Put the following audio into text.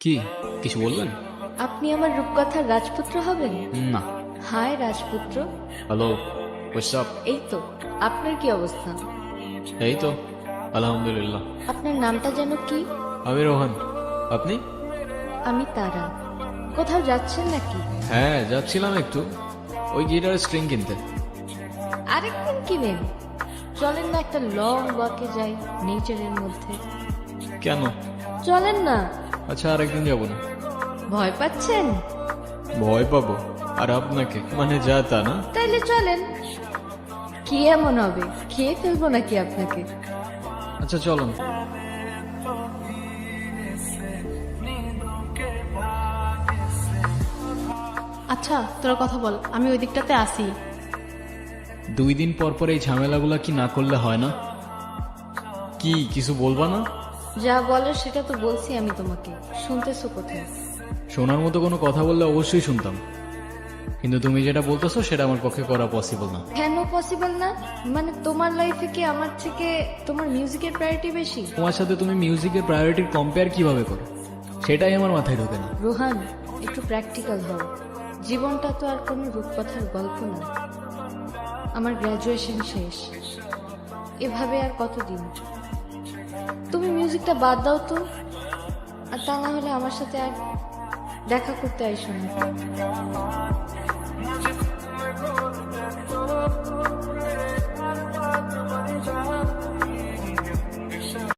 কি কিছু বলবেন? আপনি আমার রূপকথার রাজপুত্র হবেন? না। হায় রাজপুত্র। হ্যালো হোয়াটসঅ্যাপ এই তো আপনার কি অবস্থা? এই তো আলহামদুলিল্লাহ। আপনার নামটা যেন কি? আমি রোহান। আপনি? আমি তারা। কোথাও যাচ্ছেন নাকি? হ্যাঁ যাচ্ছিলাম একটু। ওই গিটারের স্ট্রিং কিনতে। আরেকদিন কিনেন। চলেন না একটা লং ওয়াকে যাই নেচারের মধ্যে। কেন? চলেন না। আচ্ছা আরেকদিন যাব না। ভয় পাচ্ছেন? ভয় পাবো। আর আপনাকে? মানে যা তা না? তাইলে চলেন। কি এমন হবে? খেয়ে ফেলব নাকি আপনাকে? আচ্ছা চলুন। আচ্ছা তোরা কথা বল। আমি ওই দিকটাতে আসি। দুই দিন পর পর এই ঝামেলাগুলা কি না করলে হয় না? কি কিছু বলবা না? যা বলো সেটা তো বলছি আমি তোমাকে। শুনতেছো কোথায়? শোনার মতো কোনো কথা বললে অবশ্যই শুনতাম। কিন্তু তুমি যেটা বলতেছো সেটা আমার পক্ষে করা পসিবল না। কেন পসিবল না? মানে তোমার লাইফে কি আমার থেকে তোমার মিউজিকের প্রায়োরিটি বেশি? তোমার সাথে তুমি মিউজিকের প্রায়োরিটির কম্পেয়ার কীভাবে করো? সেটাই আমার মাথায় ঢোকে না। রোহান একটু প্র্যাকটিক্যাল হও। জীবনটা তো আর কোনো রূপকথার গল্প না। আমার গ্র্যাজুয়েশন শেষ। এভাবে আর কতদিন? মিউজিকটা বাদ দাও তো। আর তা না হলে আমার সাথে আর দেখা করতে আইসো না।